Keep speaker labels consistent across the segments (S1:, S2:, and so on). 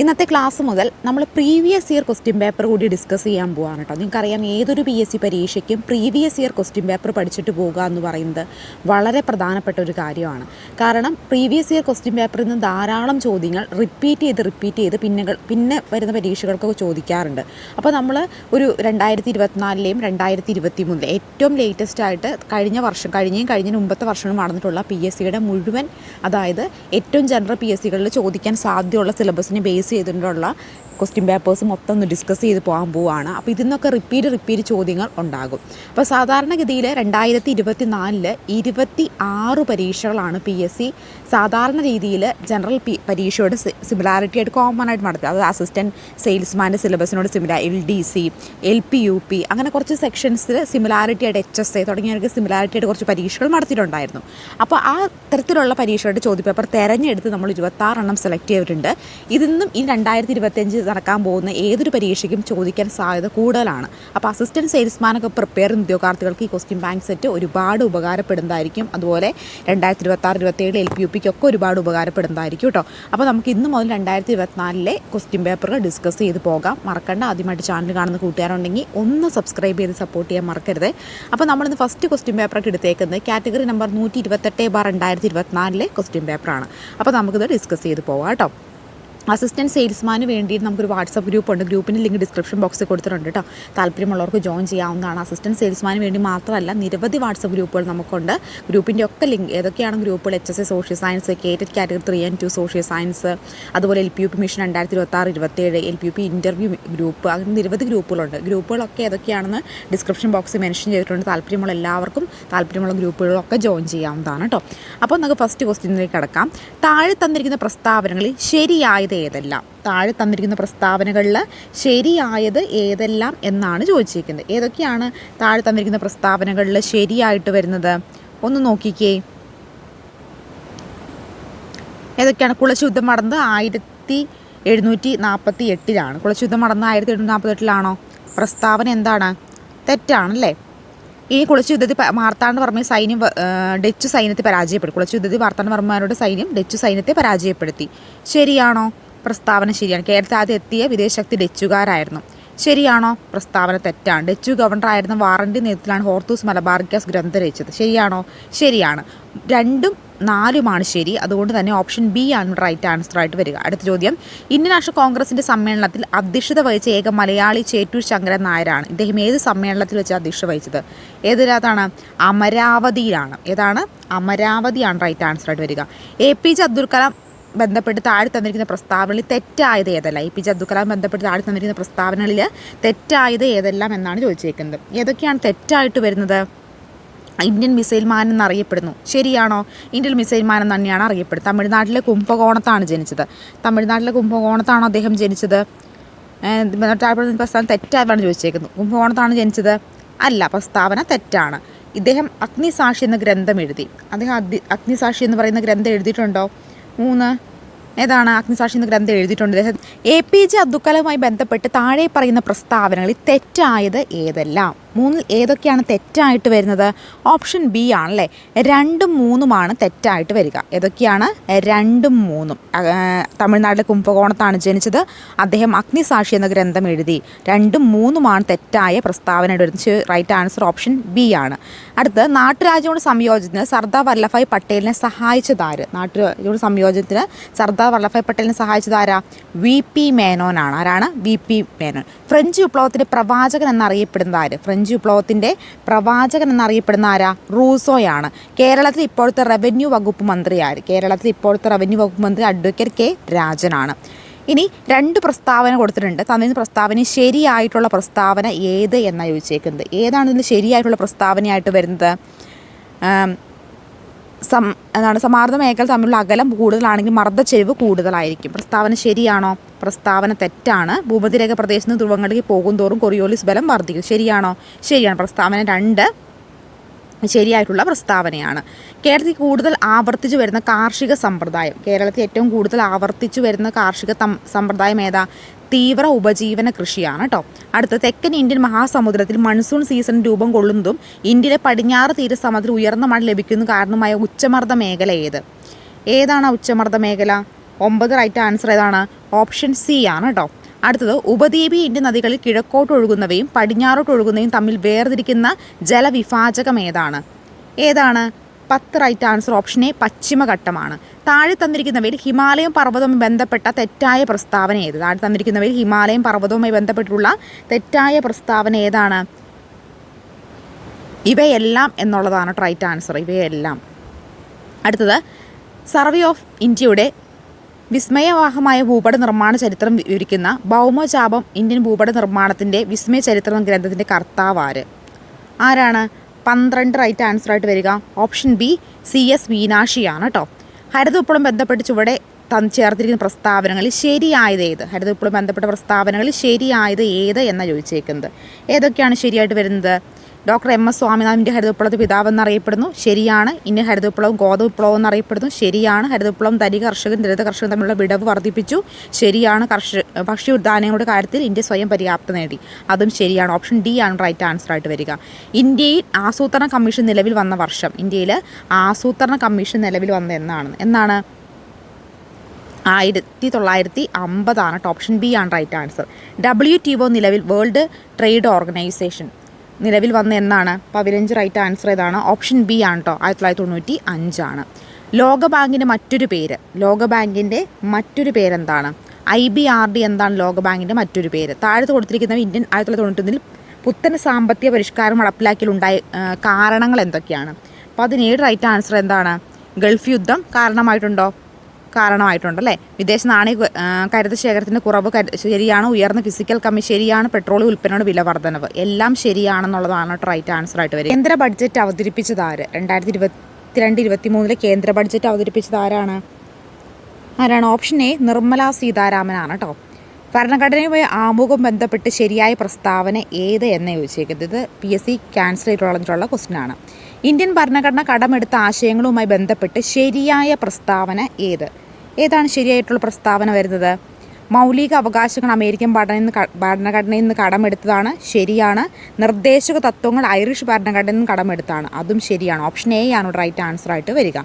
S1: ഇന്നത്തെ ക്ലാസ് മുതൽ നമ്മൾ പ്രീവിയസ് ഇയർ ക്വസ്റ്റ്യൻ പേപ്പർ കൂടി ഡിസ്കസ് ചെയ്യാൻ പോവാണ് കേട്ടോ നിങ്ങൾക്കറിയാം ഏതൊരു പി എസ് സി പരീക്ഷയ്ക്കും പ്രീവിയസ് ഇയർ ക്വസ്റ്റ്യൻ പേപ്പർ പഠിച്ചിട്ട് പോകുക എന്ന് പറയുന്നത് വളരെ പ്രധാനപ്പെട്ട ഒരു കാര്യമാണ്. കാരണം പ്രീവിയസ് ഇയർ ക്വസ്റ്റ്യൻ പേപ്പറിൽ നിന്ന് ധാരാളം ചോദ്യങ്ങൾ റിപ്പീറ്റ് ചെയ്ത് റിപ്പീറ്റ് ചെയ്ത് പിന്നെ പിന്നെ വരുന്ന പരീക്ഷകൾക്കൊക്കെ ചോദിക്കാറുണ്ട്. അപ്പോൾ നമ്മൾ ഒരു രണ്ടായിരത്തി ഇരുപത്തിനാലിലെയും രണ്ടായിരത്തി ഇരുപത്തി മൂന്നിലെ ഏറ്റവും ലേറ്റസ്റ്റ് ആയിട്ട് കഴിഞ്ഞ വർഷം കഴിഞ്ഞയും കഴിഞ്ഞ മുമ്പത്തെ വർഷവും നടന്നിട്ടുള്ള പി എസ് സിയുടെ മുഴുവൻ അതായത് ഏറ്റവും ജനറൽ പി എസ് സികളിൽ ചോദിക്കാൻ സാധ്യതയുള്ള സിലബസിനെ ബേസ് ചെയ്തിട്ടുള്ള ക്വസ്റ്റ്യൻ പേപ്പേഴ്സ് മൊത്തം ഒന്ന് ഡിസ്കസ് ചെയ്ത് പോകാൻ പോവുകയാണ് അപ്പോൾ ഇതിൽ നിന്നൊക്കെ റിപ്പീറ്റ് റിപ്പീറ്റ് ചോദ്യങ്ങൾ ഉണ്ടാകും. അപ്പോൾ സാധാരണഗതിയിൽ രണ്ടായിരത്തി ഇരുപത്തി നാലിൽ ഇരുപത്തി ആറ് പരീക്ഷകളാണ് പി എസ് സി സാധാരണ രീതിയിൽ ജനറൽ പി പരീക്ഷയോട് സിമിലാരിറ്റി ആയിട്ട് കോമൺ ആയിട്ട് നടത്തുക. അതായത് അസിസ്റ്റന്റ് സെയിൽസ്മാന്റെ സിലബസിനോട് similar L D C L P U P അങ്ങനെ കുറച്ച് സെക്ഷൻസിൽ സിമിലാരിറ്റി ആയിട്ട് എച്ച് എസ് എ തുടങ്ങിയവർക്ക് സിമിലാരിറ്റി ആയിട്ട് കുറച്ച് പരീക്ഷകൾ നടത്തിയിട്ടുണ്ടായിരുന്നു. അപ്പോൾ ആ തരത്തിലുള്ള പരീക്ഷയുടെ ചോദ്യപേപ്പർ തിരഞ്ഞെടുത്ത് നമ്മൾ ഇരുപത്താറെണ്ണം സെലക്ട് ചെയ്തിട്ടുണ്ട്. ഇതിൽ നിന്നും ഈ രണ്ടായിരത്തി ഇരുപത്തഞ്ച് നടക്കാൻ പോകുന്ന ഏതൊരു പരീക്ഷയ്ക്കും ചോദിക്കാൻ സാധ്യത കൂടുതലാണ്. അപ്പോൾ അസിസ്റ്റന്റ് സെയിൽസ്മാനൊക്കെ പ്രിപ്പയർ ചെയ്യുന്ന ഉദ്യോഗാർത്ഥികൾക്ക് ഈ ക്വസ്റ്റ്യൻ ബാങ്ക് സെറ്റ് ഒരുപാട് ഉപകാരപ്പെടുന്നതായിരിക്കും. അതുപോലെ രണ്ടായിരത്തി ഇരുപത്താറ് ഇരുപത്തേഴ് എൽ പി യു പിക്കൊക്കെ ഒരുപാട് ഉപകാരപ്പെടുന്നതായിരിക്കും കേട്ടോ അപ്പോൾ നമുക്ക് ഇന്ന് മുതൽ രണ്ടായിരത്തി ഇരുപത്തിനാലിലെ ക്വസ്റ്റ്യൻ പേപ്പറുകൾ ഡിസ്കസ് ചെയ്ത് പോകാം. മറക്കണ്ട. ആദ്യമായിട്ട് ചാനൽ കാണുന്ന കൂട്ടുകാരുണ്ടെങ്കിൽ ഒന്ന് സബ്സ്ക്രൈബ് ചെയ്ത് സപ്പോർട്ട് ചെയ്യാൻ മറക്കരുത്. അപ്പോൾ നമ്മളിന്ന് ഫസ്റ്റ് ക്വസ്റ്റ്യൻ പേപ്പറായിട്ട് എടുത്തേക്കുന്നത് കാറ്റഗറി നമ്പർ നൂറ്റി ഇരുപത്തെട്ട് ബാർ രണ്ടായിരത്തി ഇരുപത്തിനാലിലെ ക്വസ്റ്റ്യൻ പേപ്പറാണ് അപ്പോൾ നമുക്കിത് ഡിസ്കസ് ചെയ്ത് പോകാം കേട്ടോ അസിസ്റ്റന്റ് സെയിൽസ്മാന് വേണ്ടി നമുക്കൊരു വാട്സപ്പ് ഗ്രൂപ്പ് ഉണ്ട് ഗ്രൂപ്പിന്റെ ലിങ്ക് ഡിസ്ക്രിപ്ഷൻ ബോക്സിൽ കൊടുത്തിട്ടുണ്ട് കേട്ടോ താല്പര്യമുള്ളവർക്ക് ജോയിൻ ചെയ്യാവുന്നതാണ്. അസിസ്റ്റന്റ് സെയിൽസ്മാന് വേണ്ടി മാത്രമല്ല നിരവധി വാട്സപ്പ് ഗ്രൂപ്പുകൾ നമുക്കുണ്ട്. ഗ്രൂപ്പിന്റെ ഒക്കെ ലിങ്ക് ഏതൊക്കെയാണ് ഗ്രൂപ്പുകൾ? H S A social science കേറ്റഡ് category three and two social science അതുപോലെ L P U P mission രണ്ടായിരത്തി ഇരുപത്തി ആറ് ഇരുപത്തേഴ് L P U P interview group അങ്ങനെ നിരവധി ഗ്രൂപ്പുകളുണ്ട്. ഗ്രൂപ്പുകളൊക്കെ ഏതൊക്കെയാണെന്ന് ഡിസ്ക്രിപ്ഷൻ ബോക്സിൽ മെൻഷൻ ചെയ്തിട്ടുണ്ട്. താല്പര്യമുള്ള എല്ലാവർക്കും താല്പര്യമുള്ള ഗ്രൂപ്പുകളൊക്കെ ജോയിൻ ചെയ്യാവുന്നതാണ് കേട്ടോ അപ്പോൾ നമുക്ക് ഫസ്റ്റ് ക്വസ്റ്റ്യനിലേക്ക് കിടക്കാം. താഴെ തന്നിരിക്കുന്ന പ്രസ്താവനകളിൽ ശരിയായത് ഏതെല്ലാം? താഴെ തന്നിരിക്കുന്ന പ്രസ്താവനകളിൽ ശരിയായത് ഏതെല്ലാം എന്നാണ് ചോദിച്ചിരിക്കുന്നത്. ഏതൊക്കെയാണ് താഴെ തന്നിരിക്കുന്ന പ്രസ്താവനകളിൽ ശരിയായിട്ട് വരുന്നത്? ഒന്ന് നോക്കിക്കേ. ഏതൊക്കെയാണ്? കുളശുദ്ധം നടന്നത് ആയിരത്തി എഴുന്നൂറ്റി നാൽപ്പത്തി എട്ടിലാണ് കുളശുദ്ധം നടന്നത് ആയിരത്തി എഴുന്നൂറ്റി നാൽപ്പത്തി എട്ടിലാണോ പ്രസ്താവന എന്താണ്? തെറ്റാണല്ലേ? ഈ കുളച്ചു യുദ്ധത്തിൽ മാർത്താണ്ഡ സൈന്യം ഡച്ചു സൈന്യത്തെ പരാജയപ്പെടുത്തി. കുളച്ചു യുദ്ധത്തിൽ മാർത്താണ്ഡവർമ്മയുടെ സൈന്യം ഡച്ച് സൈന്യത്തെ പരാജയപ്പെടുത്തി. ശരിയാണോ? പ്രസ്താവന ശരിയാണ്. കേരളത്തിൽ ആദ്യം എത്തിയ വിദേശശക്തി ഡച്ചുകാരായിരുന്നു. ശരിയാണോ? പ്രസ്താവന തെറ്റാണ്. ഡച്ചു ഗവർണറായിരുന്ന വാറന്റെ നേതൃത്വത്തിലാണ് ഹോർത്തൂസ് മലബാർക്കാസ് ഗ്രന്ഥം രചിച്ചത്. ശരിയാണോ? ശരിയാണ്. രണ്ടും നാലുമാണ് ശരി. അതുകൊണ്ട് തന്നെ ഓപ്ഷൻ ബി ആണ് റൈറ്റ് ആൻസർ ആയിട്ട് വരിക. അടുത്ത ചോദ്യം. ഇന്ത്യൻ നാഷണൽ കോൺഗ്രസിന്റെ സമ്മേളനത്തിൽ അധ്യക്ഷത വഹിച്ച ഏക മലയാളി ചേറ്റൂർ ശങ്കരൻ നായരാണ്. ഇദ്ദേഹം ഏത് സമ്മേളനത്തിൽ വെച്ച് അധ്യക്ഷത വഹിച്ചത്? ഏതിനകത്താണ്? അമരാവതിയിലാണ്. ഏതാണ്? അമരാവതിയാണ് റൈറ്റ് ആൻസർ ആയിട്ട് വരിക. A P J Abdul Kalam ബന്ധപ്പെട്ട് താഴെ തന്നിരിക്കുന്ന പ്രസ്താവനകളിൽ തെറ്റായത് ഏതല്ല? A P J Abdul Kalam ബന്ധപ്പെട്ട് താഴെ തന്നിരിക്കുന്ന പ്രസ്താവനകളിൽ തെറ്റായത് ഏതെല്ലാം എന്നാണ് ചോദിച്ചേക്കുന്നത് ഏതൊക്കെയാണ് തെറ്റായിട്ട് വരുന്നത്? ഇന്ത്യൻ മിസൈൽ മാൻ എന്നറിയപ്പെടുന്നു. ശരിയാണോ? ഇന്ത്യൻ മിസൈൽ മാൻ എന്ന് തന്നെയാണ് അറിയപ്പെടുന്നത്. തമിഴ്നാട്ടിലെ കുംഭകോണത്താണ് ജനിച്ചത്. തമിഴ്നാട്ടിലെ കുംഭകോണത്താണോ അദ്ദേഹം ജനിച്ചത്? പ്രസ്താവന തെറ്റായാണ് ചോദിച്ചേക്കുന്നത് കുംഭകോണത്താണ് ജനിച്ചത്? അല്ല പ്രസ്താവന തെറ്റാണ്. ഇദ്ദേഹം അഗ്നിസാക്ഷി എന്ന ഗ്രന്ഥം എഴുതി. അദ്ദേഹം അഗ്നി അഗ്നിസാക്ഷി എന്ന് പറയുന്ന ഗ്രന്ഥം എഴുതിയിട്ടുണ്ടോ? മൂന്ന്. ഏതാണ് അഗ്നിസാക്ഷി എന്ന ഗ്രന്ഥം എഴുതിയിട്ടുണ്ട്. എ പി ജെ അബ്ദുൽ കലാമുമായി ബന്ധപ്പെട്ട് താഴെ പറയുന്ന പ്രസ്താവനകളിൽ തെറ്റായത് ഏതെല്ലാം? മൂന്നിൽ ഏതൊക്കെയാണ് തെറ്റായിട്ട് വരുന്നത്? ഓപ്ഷൻ ബി ആണല്ലേ? രണ്ടും മൂന്നുമാണ് തെറ്റായിട്ട് വരിക. ഏതൊക്കെയാണ്? രണ്ടും മൂന്നും. തമിഴ്നാട്ടിലെ കുംഭകോണത്താണ് ജനിച്ചത്. അദ്ദേഹം അഗ്നിസാക്ഷി എന്ന ഗ്രന്ഥം എഴുതി. രണ്ടും മൂന്നുമാണ് തെറ്റായ പ്രസ്താവന വരുന്നത് റൈറ്റ് ആൻസർ ഓപ്ഷൻ ബി ആണ്. അടുത്ത് നാട്ടുരാജ്യങ്ങളുടെ സംയോജനത്തിന് സർദാർ വല്ലഭായ് പട്ടേലിനെ സഹായിച്ചതാര് നാട്ടുരാജ്യങ്ങളുടെ സംയോജനത്തിന് സർദാർ വല്ലഭായ് പട്ടേലിനെ സഹായിച്ചത് ആരാ? വി പി മേനോനാണ്. ആരാണ്? വി പി മേനോൻ. ഫ്രഞ്ച് വിപ്ലവത്തിന്റെ പ്രവാചകൻ എന്നറിയപ്പെടുന്നത് ആര്? ഫ്രഞ്ച് വിപ്ലവത്തിന്റെ പ്രവാചകൻ എന്നറിയപ്പെടുന്ന ആരാ? റൂസോയാണ്. കേരളത്തിൽ ഇപ്പോഴത്തെ റവന്യൂ വകുപ്പ് മന്ത്രി ആര്? കേരളത്തിൽ ഇപ്പോഴത്തെ റവന്യൂ വകുപ്പ് മന്ത്രി അഡ്വക്കേറ്റ് കെ രാജനാണ്. ഇനി രണ്ട് പ്രസ്താവന കൊടുത്തിട്ടുണ്ട്. തന്നിരുന്ന പ്രസ്താവന ശരിയായിട്ടുള്ള പ്രസ്താവന ഏത് എന്നാണ് ചോദിച്ചേക്കുന്നത്. ഏതാണ് ഇതിൽ ശരിയായിട്ടുള്ള പ്രസ്താവനയായിട്ട് വരുന്നത്? സം എന്താണ് സമാർദ്ദ മേഖല തമ്മിലുള്ള അകലം കൂടുതലാണെങ്കിൽ മർദ്ദച്ചെരിവ് കൂടുതലായിരിക്കും. പ്രസ്താവന ശരിയാണോ? പ്രസ്താവന തെറ്റാണ്. ഭൂമധ്യരേഖ പ്രദേശത്ത് നിന്ന് ധ്രുവങ്ങളിലേക്ക് പോകും തോറും കൊറിയോളിസ് ബലം വർദ്ധിക്കും. ശരിയാണോ? ശരിയാണ്. പ്രസ്താവന രണ്ട് ശരിയായിട്ടുള്ള പ്രസ്താവനയാണ്. കേരളത്തിൽ കൂടുതൽ ആവർത്തിച്ചു വരുന്ന കാർഷിക സമ്പ്രദായം. കേരളത്തിൽ ഏറ്റവും കൂടുതൽ ആവർത്തിച്ചു വരുന്ന കാർഷിക സമ്പ്രദായം ഏതാ? തീവ്ര ഉപജീവന കൃഷിയാണ് കേട്ടോ അടുത്ത തെക്കൻ ഇന്ത്യൻ മഹാസമുദ്രത്തിൽ മൺസൂൺ സീസൺ രൂപം കൊള്ളുന്നതും ഇന്ത്യയിലെ പടിഞ്ഞാറ് തീരസമുദ്രം ഉയർന്ന മഴ ലഭിക്കുന്ന കാരണമായ ഉച്ചമർദ്ദ മേഖല ഏത്? ഏതാണ് ഉച്ചമർദ്ദ മേഖല? ഒമ്പത് റൈറ്റ് ആൻസർ ഏതാണ്? ഓപ്ഷൻ സി ആണ് കേട്ടോ അടുത്തത് ഉപദ്വീപീയ ഇന്ത്യൻ നദികളിൽ കിഴക്കോട്ട് ഒഴുകുന്നവയും പടിഞ്ഞാറോട്ട് ഒഴുകുന്നവയും തമ്മിൽ വേർതിരിക്കുന്ന ജലവിഭാജകം ഏതാണ്? ഏതാണ്? പത്ത് റൈറ്റ് ആൻസർ ഓപ്ഷൻ എ പശ്ചിമഘട്ടമാണ് താഴെ തന്നിരിക്കുന്നവയിൽ ഹിമാലയം പർവതവുമായി ബന്ധപ്പെട്ട തെറ്റായ പ്രസ്താവന ഏത്? താഴെ തന്നിരിക്കുന്നവയിൽ ഹിമാലയം പർവതവുമായി ബന്ധപ്പെട്ടിട്ടുള്ള തെറ്റായ പ്രസ്താവന ഏതാണ്? ഇവയെല്ലാം എന്നുള്ളതാണ് റൈറ്റ് ആൻസർ ഇവയെല്ലാം. അടുത്തത് സർവേ ഓഫ് ഇന്ത്യയുടെ വിസ്മയവാഹമായ ഭൂപട നിർമ്മാണ ചരിത്രം വിവരിക്കുന്ന ഭൗമചാപം ഇന്ത്യൻ ഭൂപട നിർമ്മാണത്തിന്റെ വിസ്മയ ചരിത്രം ഗ്രന്ഥത്തിന്റെ കർത്താവ് ആര്? ആരാണ്? പന്ത്രണ്ട് റൈറ്റ് ആൻസർ ആയിട്ട് വരിക. ഓപ്ഷൻ ബി സി എസ് മീനാക്ഷിയാണ് കേട്ടോ ഹരിതവിപ്ലവം ബന്ധപ്പെട്ട് ചുവടെ ചേർത്തിരിക്കുന്ന പ്രസ്താവനകളിൽ ശരിയായത് ഏത്? ഹരിതവിപ്ലവം ബന്ധപ്പെട്ട പ്രസ്താവനകളിൽ ശരിയായത് ഏത് എന്നാണ് ചോദിച്ചേക്കുന്നത്. ഏതൊക്കെയാണ് ശരിയായിട്ട് വരുന്നത്? ഡോക്ടർ എം എസ് സ്വാമിനാഥന്റെ ഹരിതവിപ്ലവത്തെ പിതാവ് എന്നറിയപ്പെടുന്നു ശരിയാണ്. ഇനി ഹരിതവിപ്ലവം ഗോതമ്പ് വിപ്ലവം എന്നറിയപ്പെടുന്നു. ശരിയാണ്. ഹരിതവിപ്ലവം തരി കർഷകൻ ദരിത കർഷകൻ തമ്മിലുള്ള വിടവ് വർദ്ധിപ്പിച്ചു. ശരിയാണ്. കർഷക ഭക്ഷ്യ ഉദ്യാനങ്ങളുടെ കാര്യത്തിൽ ഇന്ത്യ സ്വയം പര്യാപ്തത നേടി. അതും ശരിയാണ്. ഓപ്ഷൻ ഡി ആണ് റൈറ്റ് ആൻസർ ആയിട്ട് വരിക. ഇന്ത്യയിൽ ആസൂത്രണ കമ്മീഷൻ നിലവിൽ വന്ന വർഷം ഇന്ത്യയിൽ ആസൂത്രണ കമ്മീഷൻ നിലവിൽ വന്ന എന്നാണ്. എന്നാണ്? ആയിരത്തി തൊള്ളായിരത്തി അമ്പതാണ് ഓപ്ഷൻ ബി ആണ് right answer. W T O നിലവിൽ വേൾഡ് ട്രേഡ് ഓർഗനൈസേഷൻ നിലവിൽ വന്ന എന്നാണ് പതിനഞ്ച് റൈറ്റ് ആൻസർ ഏതാണ് ഓപ്ഷൻ ബി ആണ് കേട്ടോ ആയിരത്തി തൊള്ളായിരത്തി തൊണ്ണൂറ്റി അഞ്ചാണ് ലോകബാങ്കിന്റെ മറ്റൊരു പേര്. ലോകബാങ്കിന്റെ മറ്റൊരു പേരെന്താണ്? ഐ ബി ആർ ഡി എന്താണ് ലോകബാങ്കിന്റെ മറ്റൊരു പേര്? താഴത്ത് കൊടുത്തിരിക്കുന്ന ഇന്ത്യൻ ആയിരത്തി തൊള്ളായിരത്തി തൊണ്ണൂറ്റൊന്നിൽ പുത്തൻ സാമ്പത്തിക പരിഷ്കാരം നടപ്പിലാക്കിയിലുണ്ടായ കാരണങ്ങൾ എന്തൊക്കെയാണ്? പതിനേഴ് റൈറ്റ് ആൻസർ എന്താണ്? ഗൾഫ് യുദ്ധം കാരണമായിട്ടുണ്ടോ? കാരണമായിട്ടുണ്ടല്ലേ? വിദേശ നാണയ കരുത ശേഖരത്തിന്റെ കുറവ് ശരിയാണ് ഉയർന്ന ഫിസിക്കൽ കമ്മി ശരിയാണ് പെട്രോളിയം ഉൽപ്പന്നങ്ങളുടെ വില വർധനവ്. എല്ലാം ശരിയാണെന്നുള്ളതാണ് റൈറ്റ് ആൻസർ ആയിട്ട് വരിക. കേന്ദ്ര ബഡ്ജറ്റ് അവതരിപ്പിച്ചത് ആര്? രണ്ടായിരത്തി ഇരുപത്തിരണ്ട് ഇരുപത്തി മൂന്നിലെ കേന്ദ്ര ബഡ്ജറ്റ് അവതരിപ്പിച്ചത് ആരാണ്? ആരാണ്? ഓപ്ഷൻ എ നിർമ്മല സീതാരാമനാണ് കേട്ടോ ഭരണഘടനയുമായി ആമുഖം ബന്ധപ്പെട്ട് ശരിയായ പ്രസ്താവന ഏത് എന്ന് ചോദിച്ചേക്കുന്നത്? ഇത് പി എസ് സി ക്യാൻസർ ചെയ്തിട്ടുള്ള ക്വസ്റ്റിനാണ് ഇന്ത്യൻ ഭരണഘടന കടമെടുത്ത ആശയങ്ങളുമായി ബന്ധപ്പെട്ട് ശരിയായ പ്രസ്താവന ഏത്? ഏതാണ് ശരിയായിട്ടുള്ള പ്രസ്താവന വരുന്നത്? മൗലിക അവകാശങ്ങൾ അമേരിക്കൻ ഭരണയിൽ നിന്ന് ഭരണഘടനയിൽ നിന്ന് കടമെടുത്തതാണ് ശരിയാണ്. നിർദ്ദേശക തത്വങ്ങൾ ഐറിഷ് ഭരണഘടനയിൽ നിന്ന് കടമെടുത്താണ് അതും ശരിയാണ്. ഓപ്ഷൻ എ ആണ് റൈറ്റ് ആൻസർ ആയിട്ട് വരിക.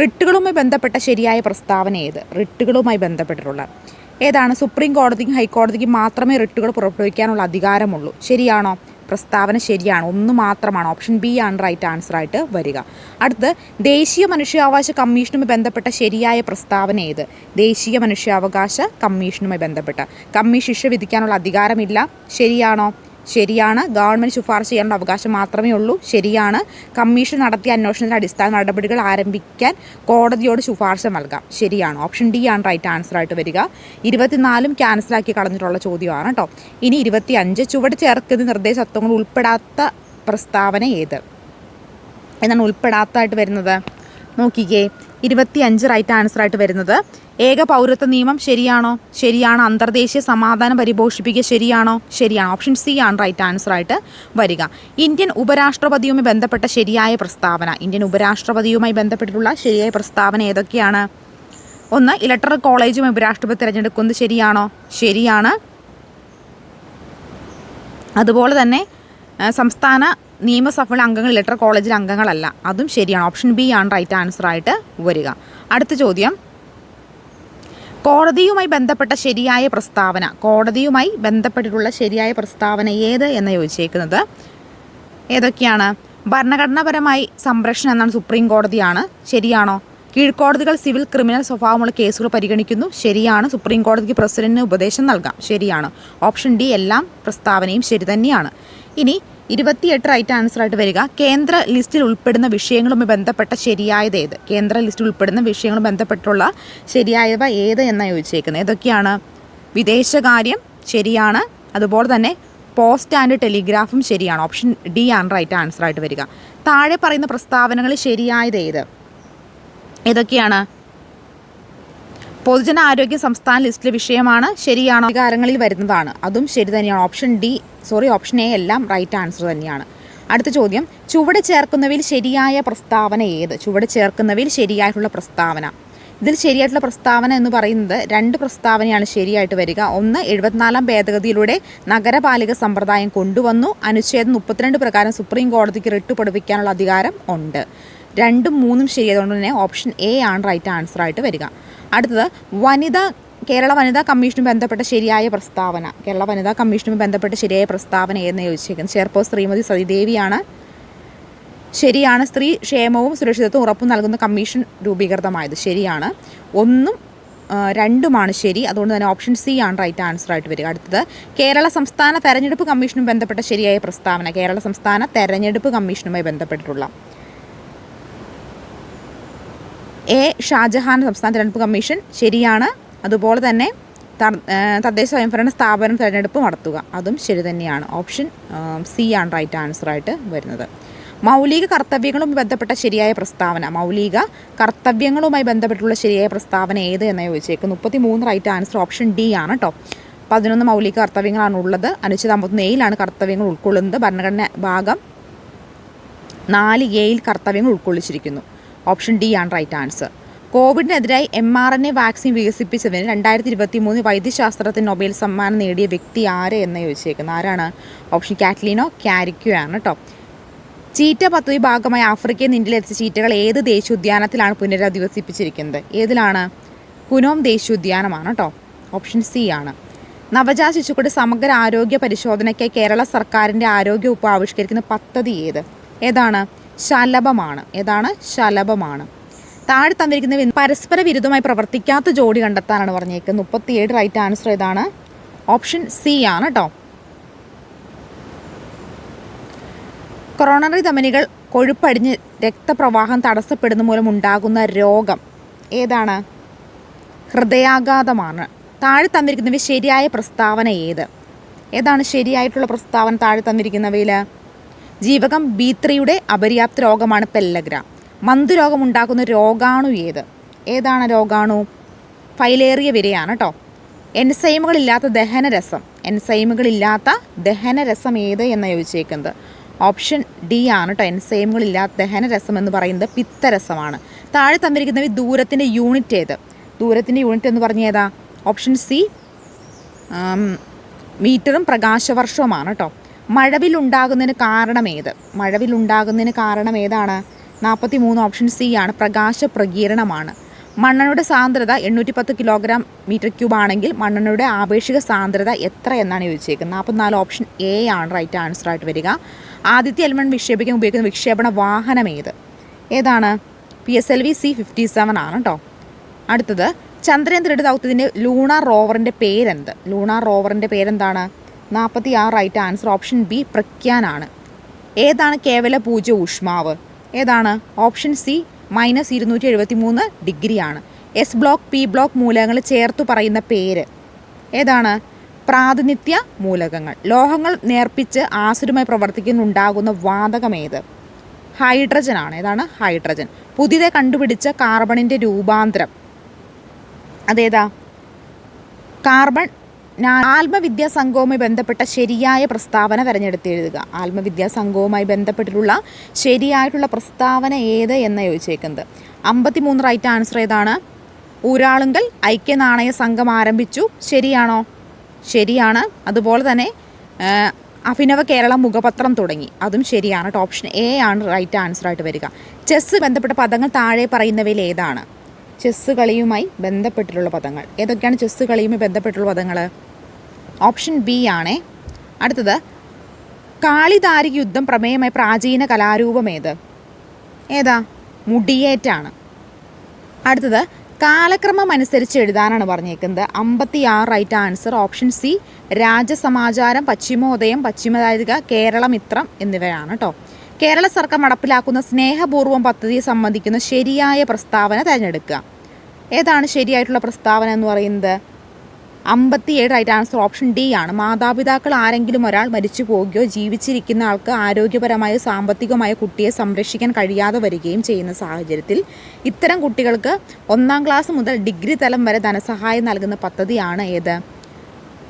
S1: റിട്ടുകളുമായി ബന്ധപ്പെട്ട ശരിയായ പ്രസ്താവന ഏത്? റിട്ടുകളുമായി ബന്ധപ്പെട്ടിട്ടുള്ള. ഏതാണ്? സുപ്രീം കോടതിക്കും ഹൈക്കോടതിക്കും മാത്രമേ റിട്ടുകൾ പുറപ്പെടുവിക്കാനുള്ള അധികാരമുള്ളൂ. ശരിയാണോ? പ്രസ്താവന ശരിയാണ്. ഒന്ന് മാത്രമാണ്. ഓപ്ഷൻ ബി ആണ് റൈറ്റ് ആൻസർ ആയിട്ട് വരിക. അടുത്ത് ദേശീയ മനുഷ്യാവകാശ കമ്മീഷനുമായി ബന്ധപ്പെട്ട ശരിയായ പ്രസ്താവന ഏത്? ദേശീയ മനുഷ്യാവകാശ കമ്മീഷനുമായി ബന്ധപ്പെട്ട. കമ്മീഷൻ ശിക്ഷ വിധിക്കാനുള്ള അധികാരമില്ല. ശരിയാണോ? ശരിയാണ്. ഗവൺമെന്റ് ശുപാർശ ചെയ്യേണ്ട അവകാശം മാത്രമേ ഉള്ളൂ. ശരിയാണ്. കമ്മീഷൻ നടത്തിയ അന്വേഷണത്തിന്റെ അടിസ്ഥാന നടപടികൾ ആരംഭിക്കാൻ കോടതിയോട് ശുപാർശ നൽകാം. ശരിയാണ്. ഓപ്ഷൻ ഡി ആണ് റൈറ്റ് ആൻസർ ആയിട്ട് വരിക. ഇരുപത്തിനാലും ക്യാൻസലാക്കി കളഞ്ഞിട്ടുള്ള ചോദ്യമാണ് കേട്ടോ. ഇനി ഇരുപത്തി അഞ്ച് ചുവട് ചേർക്കുന്ന നിർദ്ദേശത്വങ്ങൾ ഉൾപ്പെടാത്ത പ്രസ്താവന ഏത്? എന്നാണ് ഉൾപ്പെടാത്തതായിട്ട് വരുന്നത്. നോക്കിക്കേ. ഇരുപത്തി അഞ്ച് റൈറ്റ് ആൻസർ ആയിട്ട് വരുന്നത്. ഏക പൗരത്വ നിയമം ശരിയാണോ? ശരിയാണ് അന്തർദേശീയ സമാധാനം പരിപോഷിപ്പിക്കുക ശരിയാണോ? ശരിയാണ്. ഓപ്ഷൻ സി ആണ് റൈറ്റ് ആൻസർ ആയിട്ട് വരിക. ഇന്ത്യൻ ഉപരാഷ്ട്രപതിയുമായി ബന്ധപ്പെട്ട ശരിയായ പ്രസ്താവന. ഇന്ത്യൻ ഉപരാഷ്ട്രപതിയുമായി ബന്ധപ്പെട്ടിട്ടുള്ള ശരിയായ പ്രസ്താവന ഏതൊക്കെയാണ്? ഒന്ന് ഇലക്ട്രൽ കോളേജുമായി ഉപരാഷ്ട്രപതി തിരഞ്ഞെടുക്കുന്നത് ശരിയാണോ? ശരിയാണ്. അതുപോലെ തന്നെ സംസ്ഥാന നിയമസഭയിലെ അംഗങ്ങൾ ഇലക്ട്രൽ കോളേജിലെ അംഗങ്ങളല്ല. അതും ശരിയാണ്. ഓപ്ഷൻ ബി ആണ് റൈറ്റ് ആൻസർ ആയിട്ട് വരിക. അടുത്ത ചോദ്യം. കോടതിയുമായി ബന്ധപ്പെട്ട ശരിയായ പ്രസ്താവന. കോടതിയുമായി ബന്ധപ്പെട്ടിട്ടുള്ള ശരിയായ പ്രസ്താവന ഏത് എന്ന് ചോദിച്ചേക്കുന്നത് ഏതൊക്കെയാണ്? ഭരണഘടനാപരമായി സംരക്ഷണം എന്നാണ് സുപ്രീം കോടതിയാണ്. ശരിയാണോ? കീഴ്ക്കോടതികൾ സിവിൽ ക്രിമിനൽ സ്വഭാവമുള്ള കേസുകൾ പരിഗണിക്കുന്നു. ശരിയാണ്. സുപ്രീം കോടതിക്ക് പ്രസിഡന്റിന് ഉപദേശം നൽകാം. ശരിയാണ്. ഓപ്ഷൻ ഡി എല്ലാം പ്രസ്താവനയും ശരി തന്നെയാണ്. ഇനി ഇരുപത്തിയെട്ട് റൈറ്റ് ആൻസർ ആയിട്ട് വരിക. കേന്ദ്ര ലിസ്റ്റിൽ ഉൾപ്പെടുന്ന വിഷയങ്ങളുമായി ബന്ധപ്പെട്ട ശരിയായത് ഏത്? കേന്ദ്ര ലിസ്റ്റിൽ ഉൾപ്പെടുന്ന വിഷയങ്ങളുമായി ബന്ധപ്പെട്ടുള്ള ശരിയായവ ഏത് എന്നാണ് ചോദിച്ചേക്കുന്നത്. ഏതൊക്കെയാണ് വിദേശകാര്യം ശരിയാണ്. അതുപോലെ തന്നെ പോസ്റ്റ് ആൻഡ് ടെലിഗ്രാഫും ശരിയാണ്. ഓപ്ഷൻ ഡി ആണ് റൈറ്റ് ആൻസർ ആയിട്ട് വരിക. താഴെ പറയുന്ന പ്രസ്താവനകൾ ശരിയായത് ഏത്? ഏതൊക്കെയാണ് പൊതുജന ആരോഗ്യ സംസ്ഥാന ലിസ്റ്റിലെ വിഷയമാണ് ശരിയാണോ അധികാരങ്ങളിൽ വരുന്നതാണ്. അതും ശരി തന്നെയാണ്. Option D sorry option A എല്ലാം റൈറ്റ് ആൻസർ തന്നെയാണ്. അടുത്ത ചോദ്യം ചുവട് ചേർക്കുന്നവയിൽ ശരിയായ പ്രസ്താവന ഏത്? ചുവട് ചേർക്കുന്നവയിൽ ശരിയായിട്ടുള്ള പ്രസ്താവന. ഇതിൽ ശരിയായിട്ടുള്ള പ്രസ്താവന എന്ന് പറയുന്നത് രണ്ട് പ്രസ്താവനയാണ് ശരിയായിട്ട് വരിക. ഒന്ന് എഴുപത്തിനാലാം ഭേദഗതിയിലൂടെ നഗരപാലിക സമ്പ്രദായം കൊണ്ടുവന്നു. അനുച്ഛേദം മുപ്പത്തിരണ്ട് പ്രകാരം സുപ്രീം കോടതിക്ക് റിട്ട് പഠിപ്പിക്കാനുള്ള അധികാരം ഉണ്ട്. രണ്ടും മൂന്നും ശരിയായതുകൊണ്ട് തന്നെ ഓപ്ഷൻ എ ആണ് റൈറ്റ് ആൻസർ ആയിട്ട് വരിക. അടുത്തത് വനിതാ കേരള വനിതാ കമ്മീഷനുമായി ബന്ധപ്പെട്ട ശരിയായ പ്രസ്താവന. കേരള വനിതാ കമ്മീഷനുമായി ബന്ധപ്പെട്ട ശരിയായ പ്രസ്താവന എന്ന് ചോദിച്ചേക്കുന്നത് ചെയർപേഴ്സ് ശ്രീമതി സതിദേവിയാണ്. ശരിയാണ് സ്ത്രീ ക്ഷേമവും സുരക്ഷിതത്വവും ഉറപ്പും നൽകുന്ന കമ്മീഷൻ രൂപീകൃതമായത്. ശരിയാണ്. ഒന്നും രണ്ടുമാണ് ശരി. അതുകൊണ്ട് തന്നെ ഓപ്ഷൻ സി ആണ് റൈറ്റ് ആൻസർ ആയിട്ട് വരിക. അടുത്തത് കേരള സംസ്ഥാന തെരഞ്ഞെടുപ്പ് കമ്മീഷനും ബന്ധപ്പെട്ട ശരിയായ പ്രസ്താവന. കേരള സംസ്ഥാന തെരഞ്ഞെടുപ്പ് കമ്മീഷനുമായി ബന്ധപ്പെട്ടിട്ടുള്ള എ ഷാജഹാൻ സംസ്ഥാന തെരഞ്ഞെടുപ്പ് കമ്മീഷൻ ശരിയാണ്. അതുപോലെ തന്നെ തദ്ദേശ സ്വയംഭരണ സ്ഥാപനം തിരഞ്ഞെടുപ്പ് നടത്തുക. അതും ശരി തന്നെയാണ്. ഓപ്ഷൻ സി ആണ് റൈറ്റ് ആൻസർ ആയിട്ട് വരുന്നത്. മൗലിക കർത്തവ്യങ്ങളുമായി ബന്ധപ്പെട്ട ശരിയായ പ്രസ്താവന. മൗലിക കർത്തവ്യങ്ങളുമായി ബന്ധപ്പെട്ടുള്ള ശരിയായ പ്രസ്താവന ഏത് എന്ന് ചോദിച്ചേക്കും മുപ്പത്തി മൂന്ന് റൈറ്റ് ആൻസർ ഓപ്ഷൻ ഡി ആണ് കേട്ടോ പതിനൊന്ന് മൗലിക കർത്തവ്യങ്ങളാണ് ഉള്ളത് അനുച്ഛേദം അമ്പത്തൊന്ന് എയിലാണ് കർത്തവ്യങ്ങൾ ഉൾക്കൊള്ളുന്നത്. ഭരണഘടന ഭാഗം നാല് എയിൽ കർത്തവ്യങ്ങൾ ഉൾക്കൊള്ളിച്ചിരിക്കുന്നു. ഓപ്ഷൻ ഡി ആണ് right answer. കോവിഡിനെതിരായി M R N A vaccine വികസിപ്പിച്ചതിന് രണ്ടായിരത്തി ഇരുപത്തി മൂന്ന് വൈദ്യശാസ്ത്രത്തിന് നൊബേൽ സമ്മാനം നേടിയ വ്യക്തി ആര് എന്ന് ചോദിച്ചേക്കുന്നത് ആരാണ്? ഓപ്ഷൻ കാറ്റ്ലീനോ ക്യാരിക്കോ ആണ് കേട്ടോ. ചീറ്റ പദ്ധതി ഭാഗമായി ആഫ്രിക്കയിൽ നിന്ന് ഇന്ത്യയിലെത്തിച്ച ചീറ്റകൾ ഏത് ദേശീയോദ്യാനത്തിലാണ് പുനരധിവസിപ്പിച്ചിരിക്കുന്നത്? ഏതിലാണ്? കുനോം ദേശീയോദ്യാനമാണ് കേട്ടോ. ഓപ്ഷൻ സി ആണ്. നവജാത ശിശുക്കളുടെ സമഗ്ര ആരോഗ്യ പരിശോധനയ്ക്കായി കേരള സർക്കാരിന്റെ ആരോഗ്യ വകുപ്പ് ആവിഷ്കരിക്കുന്ന പദ്ധതി ഏത്? ഏതാണ്? ശലഭമാണ്. ഏതാണ്? ശലഭമാണ്. താഴെ തന്നിരിക്കുന്ന പരസ്പര വിരുദ്ധമായി പ്രവർത്തിക്കാത്ത ജോഡി കണ്ടെത്താനാണ് പറഞ്ഞേക്കുന്നത്. മുപ്പത്തിയേഴ് റൈറ്റ് ആൻസർ ഏതാണ്? ഓപ്ഷൻ സി ആണ് കേട്ടോ കൊറോണറി ധമനികൾ കൊഴുപ്പടിഞ്ഞ് രക്തപ്രവാഹം തടസ്സപ്പെടുന്ന മൂലം ഉണ്ടാകുന്ന രോഗം ഏതാണ്? ഹൃദയാഘാതമാണ്. താഴെ തന്നിരിക്കുന്നവ ശരിയായ പ്രസ്താവന ഏത്? ഏതാണ് ശരിയായിട്ടുള്ള പ്രസ്താവന താഴെ തന്നിരിക്കുന്നവയിൽ? ജീവകം ബി ത്രീയുടെ അപര്യാപ്ത രോഗമാണ് പെല്ലഗ്ര. മന്തുരോഗമുണ്ടാക്കുന്ന രോഗാണു ഏത്? ഏതാണ് രോഗാണു? ഫൈലേറിയ വിരയാണ് കേട്ടോ എൻസൈമുകളില്ലാത്ത ദഹനരസം. എൻസൈമുകളില്ലാത്ത ദഹനരസം ഏത് എന്ന് ചോദിച്ചേക്കുന്നത്? ഓപ്ഷൻ ഡി ആണ് കേട്ടോ എൻസൈമുകളില്ലാത്ത ദഹനരസം എന്ന് പറയുന്നത് പിത്തരസമാണ്. താഴെ തന്നിരിക്കുന്നവ ദൂരത്തിന്റെ യൂണിറ്റ് ഏത്? ദൂരത്തിന്റെ യൂണിറ്റ് എന്ന് പറഞ്ഞേതാ ഓപ്ഷൻ സി മീറ്ററും പ്രകാശവർഷവുമാണ് കേട്ടോ മഴവിലുണ്ടാകുന്നതിന് കാരണം ഏത് മഴവിലുണ്ടാകുന്നതിന് കാരണം ഏതാണ് നാൽപ്പത്തി മൂന്ന് ഓപ്ഷൻ സി ആണ് പ്രകാശ പ്രകീരണമാണ്. മണ്ണെണ്ണയുടെ സാന്ദ്രത എണ്ണൂറ്റി പത്ത് കിലോഗ്രാം മീറ്റർ ക്യൂബ് ആണെങ്കിൽ മണ്ണെണ്ണയുടെ ആപേക്ഷിക സാന്ദ്രത എത്ര എന്നാണ് ചോദിച്ചേക്കുന്നത്. നാൽപ്പത്തിനാല് ഓപ്ഷൻ എ ആണ് റൈറ്റ് ആൻസർ ആയിട്ട് വരിക. ആദ്യത്തെ എലമെന്റ് വിക്ഷേപിക്കാൻ ഉപയോഗിക്കുന്ന വിക്ഷേപണ വാഹനം ഏത് ഏതാണ്? P S L V C fifty seven ആണ് കേട്ടോ. അടുത്തത് ചന്ദ്രയാൻ ത്രിഡ് ദൗത്യത്തിന്റെ ലൂണാർ റോവറിന്റെ പേരെന്ത്? ലൂണാർ റോവറിന്റെ പേരെന്താണ്? നാൽപ്പത്തി ആറ് റൈറ്റ് ആൻസർ ഓപ്ഷൻ ബി പ്രഖ്യാനാണ്. ഏതാണ് കേവല പൂജ ഊഷ്മാവ്? ഏതാണ്? ഓപ്ഷൻ സി മൈനസ് ഇരുന്നൂറ്റി എഴുപത്തി മൂന്ന് ഡിഗ്രിയാണ്. എസ് ബ്ലോക്ക് പി ബ്ലോക്ക് മൂലകങ്ങൾ ചേർത്ത് പറയുന്ന പേര് ഏതാണ്? പ്രാതിനിധ്യ മൂലകങ്ങൾ. ലോഹങ്ങൾ നേർപ്പിച്ച് ആസിഡുമായി പ്രവർത്തിക്കുന്നുണ്ടാകുന്ന വാതകമേത് ഹൈഡ്രജൻ ആണ്. ഏതാണ്? ഹൈഡ്രജൻ പുതിയതായി കണ്ടുപിടിച്ച കാർബണിന്റെ രൂപാന്തരം. അതേതാ? കാർബൺ ആത്മവിദ്യാ സംഘവുമായി ബന്ധപ്പെട്ട ശരിയായ പ്രസ്താവന തിരഞ്ഞെടുത്ത് എഴുതുക. ആത്മവിദ്യാ സംഘവുമായി ബന്ധപ്പെട്ടിട്ടുള്ള ശരിയായിട്ടുള്ള പ്രസ്താവന ഏത് എന്ന് ചോദിച്ചേക്കുന്നത്. അമ്പത്തി മൂന്ന് റൈറ്റ് ആൻസർ ഏതാണ്? ഊരാളുങ്കൽ ഐക്യനാണയ സംഘം ആരംഭിച്ചു. ശരിയാണോ? ശരിയാണ്. അതുപോലെ തന്നെ അഭിനവ കേരള മുഖപത്രം തുടങ്ങി. അതും ശരിയാണ്. കേട്ടോ ഓപ്ഷൻ എ ആണ് റൈറ്റ് ആൻസർ ആയിട്ട് വരിക. ചെസ്സ് ബന്ധപ്പെട്ട പദങ്ങൾ താഴെ പറയുന്നവയിൽ ഏതാണ്? ചെസ്സ് കളിയുമായി ബന്ധപ്പെട്ടിട്ടുള്ള പദങ്ങൾ. ഏതൊക്കെയാണ് ചെസ്സ് കളിയുമായി ബന്ധപ്പെട്ടിട്ടുള്ള പദങ്ങൾ ഓപ്ഷൻ ബി ആണേ. അടുത്തത് കാളിദാരിക യുദ്ധം പ്രമേയമായ പ്രാചീന കലാരൂപം ഏത്? ഏതാ? മുടിയേറ്റാണ്. അടുത്തത് കാലക്രമം അനുസരിച്ച് എഴുതാനാണ് പറഞ്ഞേക്കുന്നത്. അമ്പത്തി ആറ് right answer option C Rajasamacharam Paschimodayam Paschimatharaka Keralamithram എന്നിവയാണ് കേട്ടോ കേരള സർക്കാർ നടപ്പിലാക്കുന്ന സ്നേഹപൂർവം പദ്ധതിയെ സംബന്ധിക്കുന്ന ശരിയായ പ്രസ്താവന തിരഞ്ഞെടുക്കുക. ഏതാണ് ശരിയായിട്ടുള്ള പ്രസ്താവന എന്ന് പറയുന്നത്? അമ്പത്തിയേഴ് റൈറ്റ് ആൻസർ ഓപ്ഷൻ ഡി ആണ്. മാതാപിതാക്കൾ ആരെങ്കിലും ഒരാൾ മരിച്ചു പോവുകയോ ജീവിച്ചിരിക്കുന്ന ആൾക്ക് ആരോഗ്യപരമായോ സാമ്പത്തികമായോ കുട്ടിയെ സംരക്ഷിക്കാൻ കഴിയാതെ വരികയും ചെയ്യുന്ന സാഹചര്യത്തിൽ ഇത്തരം കുട്ടികൾക്ക് ഒന്നാം ക്ലാസ് മുതൽ ഡിഗ്രി തലം വരെ ധനസഹായം നൽകുന്ന പദ്ധതിയാണ് ഏത്?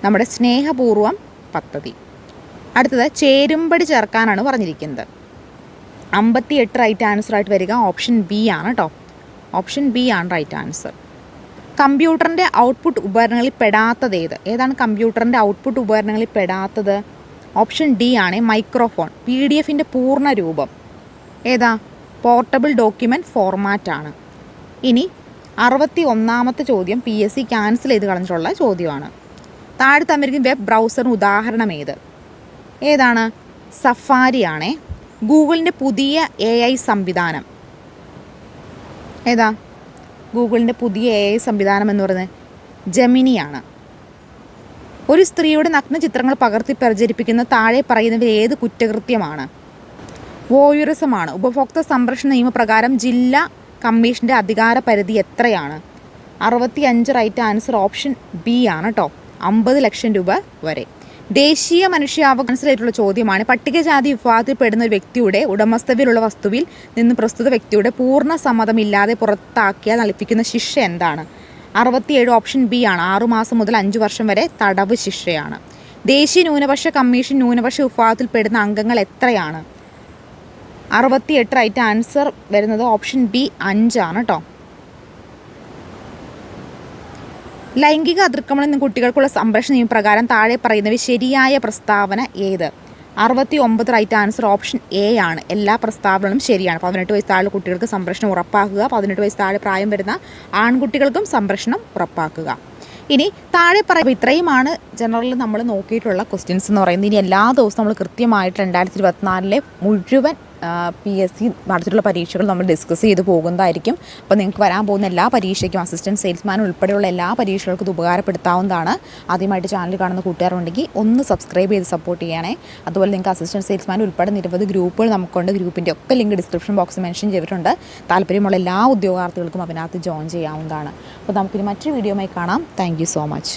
S1: നമ്മുടെ സ്നേഹപൂർവം പദ്ധതി. അടുത്തത് ചേരുമ്പടി ചേർക്കാനാണ് പറഞ്ഞിരിക്കുന്നത്. അമ്പത്തി എട്ട് റൈറ്റ് ആൻസർ ആയിട്ട് വരിക. ഓപ്ഷൻ ബി ആണ് കേട്ടോ ഓപ്ഷൻ ബി ആണ് റൈറ്റ് ആൻസർ കമ്പ്യൂട്ടറിന്റെ ഔട്ട്പുട്ട് ഉപകരണങ്ങളിൽ പെടാത്തത് ഏത്? ഏതാണ് കമ്പ്യൂട്ടറിന്റെ ഔട്ട്പുട്ട് ഉപകരണങ്ങളിൽ പെടാത്തത്? ഓപ്ഷൻ ഡി ആണ് മൈക്രോഫോൺ. പി ഡി എഫിന്റെ പൂർണ രൂപം. ഏതാ? പോർട്ടബിൾ ഡോക്യുമെന്റ് ഫോർമാറ്റ് ആണ് ഇനി അറുപത്തി ഒന്നാമത്തെ ചോദ്യം പി എസ് സി ക്യാൻസൽ ചെയ്ത് കളഞ്ഞിട്ടുള്ള ചോദ്യമാണ്. താഴെ തന്നിരിക്കുന്ന വെബ് ബ്രൗസറിന് ഉദാഹരണം ഏത്? ഏതാണ്? സഫാരി ആണേ. ഗൂഗിളിന്റെ പുതിയ എ സംവിധാനം. ഏതാ? ഗൂഗിളിന്റെ പുതിയ എ ഐ സംവിധാനം എന്ന് പറയുന്നത് ജമിനിയാണ്. ഒരു സ്ത്രീയുടെ നഗ്ന ചിത്രങ്ങൾ പകർത്തി പ്രചരിപ്പിക്കുന്ന താഴെ പറയുന്നവർ ഏത് കുറ്റകൃത്യമാണ്? വോയുറിസമാണ്. ഉപഭോക്തൃ സംരക്ഷണ നിയമപ്രകാരം ജില്ലാ കമ്മീഷന്റെ അധികാര പരിധി എത്രയാണ്? അറുപത്തി അഞ്ച് റൈറ്റ് ആൻസർ ഓപ്ഷൻ ബി ആണ് കേട്ടോ അമ്പത് ലക്ഷം രൂപ വരെ. ദേശീയ മനുഷ്യാവകാശത്തിലായിട്ടുള്ള ചോദ്യമാണ്. പട്ടികജാതി വിഭാഗത്തിൽപ്പെടുന്ന ഒരു വ്യക്തിയുടെ ഉടമസ്ഥതയിലുള്ള വസ്തുവിൽ നിന്ന് പ്രസ്തുത വ്യക്തിയുടെ പൂർണ സമ്മതമില്ലാതെ പുറത്താക്കിയാൽ നൽകിക്കുന്ന ശിക്ഷ എന്താണ്? അറുപത്തിയേഴ് ഓപ്ഷൻ ബി ആണ്. ആറുമാസം മുതൽ അഞ്ച് വർഷം വരെ തടവ് ശിക്ഷയാണ്. ദേശീയ ന്യൂനപക്ഷ കമ്മീഷൻ ന്യൂനപക്ഷ വിഭാഗത്തിൽപ്പെടുന്ന അംഗങ്ങൾ എത്രയാണ്? അറുപത്തിയെട്ട് റൈറ്റ് ആൻസർ വരുന്നത് ഓപ്ഷൻ ബി അഞ്ചാണ് കേട്ടോ ലൈംഗിക അതിക്രമണം നിന്ന് കുട്ടികൾക്കുള്ള സംരക്ഷണ നിയമപ്രകാരം താഴെ പറയുന്നവ ശരിയായ പ്രസ്താവന ഏത്? അറുപത്തി ഒമ്പത് റൈറ്റ് ആൻസർ ഓപ്ഷൻ എ ആണ്. എല്ലാ പ്രസ്താവനകളും ശരിയാണ്. പതിനെട്ട് വയസ്സ് താഴെ കുട്ടികൾക്ക് സംരക്ഷണം ഉറപ്പാക്കുക. പതിനെട്ട് വയസ്സ് താഴെ പ്രായം വരുന്ന ആൺകുട്ടികൾക്കും സംരക്ഷണം ഉറപ്പാക്കുക. ഇനി താഴെ പറയുമ്പോൾ ഇത്രയുമാണ് ജനറലിൽ നമ്മൾ നോക്കിയിട്ടുള്ള ക്വസ്റ്റ്യൻസ് എന്ന് പറയുന്നത്. ഇനി എല്ലാ ദിവസവും നമ്മൾ കൃത്യമായിട്ട് രണ്ടായിരത്തി ഇരുപത്തിനാലിലെ മുഴുവൻ പി എസ് സി നടത്തിയിട്ടുള്ള പരീക്ഷകൾ നമ്മൾ ഡിസ്കസ് ചെയ്ത് പോകുന്നതായിരിക്കും. അപ്പോൾ നിങ്ങൾക്ക് വരാൻ പോകുന്ന എല്ലാ പരീക്ഷയ്ക്കും അസിസ്റ്റന്റ് സെയിൽസ്മാൻ ഉൾപ്പെടെയുള്ള എല്ലാ പരീക്ഷകൾക്കും ഇത് ഉപകാരപ്പെടുത്താവുന്നതാണ്. ആദ്യമായിട്ട് ചാനൽ കാണുന്ന കൂട്ടുകാരുണ്ടെങ്കിൽ ഒന്ന് സബ്സ്ക്രൈബ് ചെയ്ത് സപ്പോർട്ട് ചെയ്യണേ. അതുപോലെ നിങ്ങൾക്ക് അസിസ്റ്റന്റ് സെയിൽസ്മാൻ ഉൾപ്പെടെ നിരവധി ഗ്രൂപ്പുകൾ നമുക്കുണ്ട്. ഗ്രൂപ്പിന്റെ ഒക്കെ ലിങ്ക് ഡിസ്ക്രിപ്ഷൻ ബോക്സ് മെൻഷൻ ചെയ്തിട്ടുണ്ട്. താല്പര്യമുള്ള എല്ലാ ഉദ്യോഗാർത്ഥികൾക്കും അതിനകത്ത് ജോയിൻ ചെയ്യാവുന്നതാണ്. അപ്പോൾ നമുക്കിനി മറ്റൊരു വീഡിയോയുമായി കാണാം. Thank so much